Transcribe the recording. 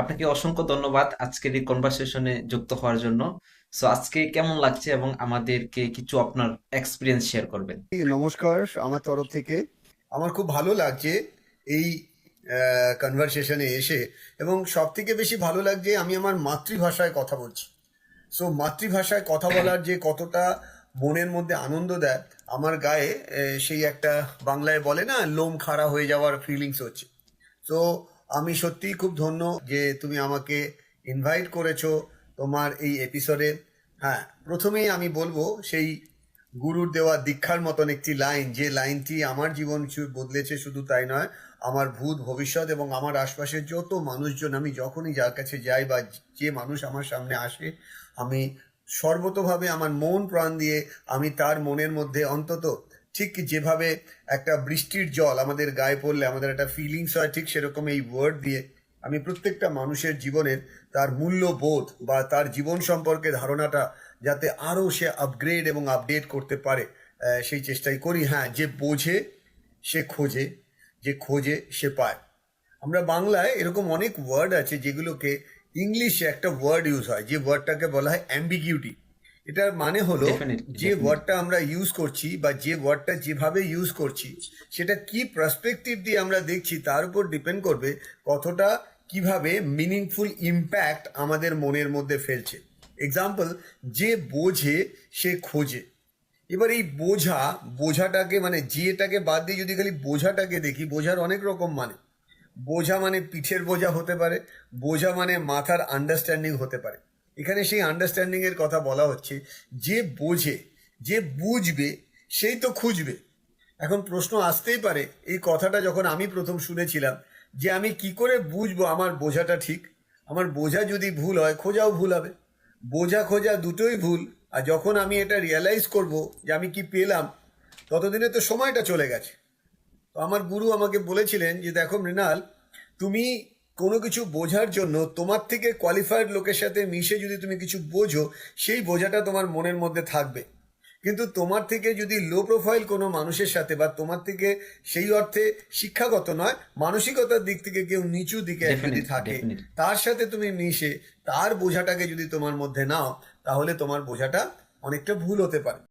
আপনাকে অসংখ্য ধন্যবাদ আজকের এই কনভারসেশনে যুক্ত হওয়ার জন্য। সো আজকে কেমন লাগছে এবং আমাদেরকে কিছু আপনার এক্সপিরিয়েন্স শেয়ার করবেন? নমস্কার আমার তরফ থেকে। আমার খুব ভালো লাগছে এই কনভারসেশনে এসে এবং সব থেকে বেশি ভালো লাগছে আমি আমার মাতৃভাষায় কথা বলছি। সো মাতৃভাষায় কথা বলার যে কতটা মনের মধ্যে আনন্দ দেয় আমার গায়ে সেই একটা বাংলায় বলে না লোম খাড়া হয়ে যাওয়ার ফিলিংস হচ্ছে। তো আমি সত্যিই খুব ধন্য যে তুমি আমাকে ইনভাইট করেছ তোমার এই এপিসোডে হ্যাঁ প্রথমেই আমি বলব, সেই গুরুর দেওয়া দীক্ষার মতন একটি লাইন যে লাইনটি আমার জীবন বদলেছে শুধু তাই নয়, আমার ভূত ভবিষ্যৎ এবং আমার আশপাশের যত মানুষজন, আমি যখনই যার কাছে যাই বা যে মানুষ আমার সামনে আসে, আমি সর্বতভাবে আমার মন প্রাণ দিয়ে আমি তার মনের মধ্যে অন্তত ঠিক যেভাবে একটা বৃষ্টির জল আমাদের গায়ে পড়লে আমাদের একটা ফিলিংস হয়, ঠিক সেরকম এই ওয়ার্ড দিয়ে আমি প্রত্যেকটা মানুষের জীবনের তার মূল্যবোধ বা তার জীবন সম্পর্কে ধারণাটা যাতে আরও সে আপগ্রেড এবং আপডেট করতে পারে সেই চেষ্টাই করি। হ্যাঁ যে বোঝে, সে খোঁজে, যে খোঁজে, সে পায়। আমরা বাংলায় এরকম অনেক ওয়ার্ড আছে যেগুলোকে ইংলিশে একটা ওয়ার্ড ইউজ হয়, যে ওয়ার্ডটাকে বলা হয় অ্যাম্বিগিউটি এটার মানে হলো যে ওয়ার্ডটা আমরা ইউজ করছি বা যে ওয়ার্ডটা যেভাবে ইউজ করছি সেটা কি পার্সপেক্টিভ দিয়ে আমরা দেখছি তার উপর ডিপেন্ড করবে কতটা কীভাবে মিনিংফুল ইম্প্যাক্ট আমাদের মনের মধ্যে ফেলছে। এক্সাম্পল যে বোঝে সে খোঁজে। এবার এই বোঝা বোঝাটাকে মানে যেটাকে বাদ দিয়ে যদি খালি বোঝাটাকে দেখি বোঝার অনেক রকম মানে। বোঝা মানে পিঠের বোঝা হতে পারে বোঝা মানে মাথার আন্ডারস্ট্যান্ডিং হতে পারে। এখানে সেই আন্ডারস্ট্যান্ডিং এর কথা বলা হচ্ছে, যে বোঝে, যে বুঝবে, সেই তো খুঁজবে। এখন প্রশ্ন আসতেই পারে, এই কথাটা যখন আমি প্রথম শুনেছিলাম, যে আমি কি করে বুঝব আমার বোঝাটা ঠিক? আমার বোঝা যদি ভুল হয়, খোঁজাও ভুল হবে। বোঝা খোঁজা দুটোই ভুল, আর যখন আমি এটা রিয়ালাইজ করব যে আমি কি পেলাম, ততদিনে তো সময়টা চলে গেছে। তো আমার গুরু আমাকে বলেছিলেন যে, দেখো মৃণাল, তুমি কোনো কিছু বোঝার জন্য তোমার থেকে কোয়ালিফাইড লোকের সাথে মিশে যদি তুমি কিছু বোঝো সেই বোঝাটা তোমার মনের মধ্যে থাকবে। কিন্তু তোমার থেকে যদি লো প্রোফাইল কোনো মানুষের সাথে বা তোমার থেকে সেই অর্থে শিক্ষাগত নয় মানসিকতার দিক থেকে কেউ নিচু দিকে যদি থাকে তার সাথে তুমি মিশে তার বোঝাটাকে যদি তোমার মধ্যে নাও তাহলে তোমার বোঝাটা অনেকটা ভুল হতে পারে।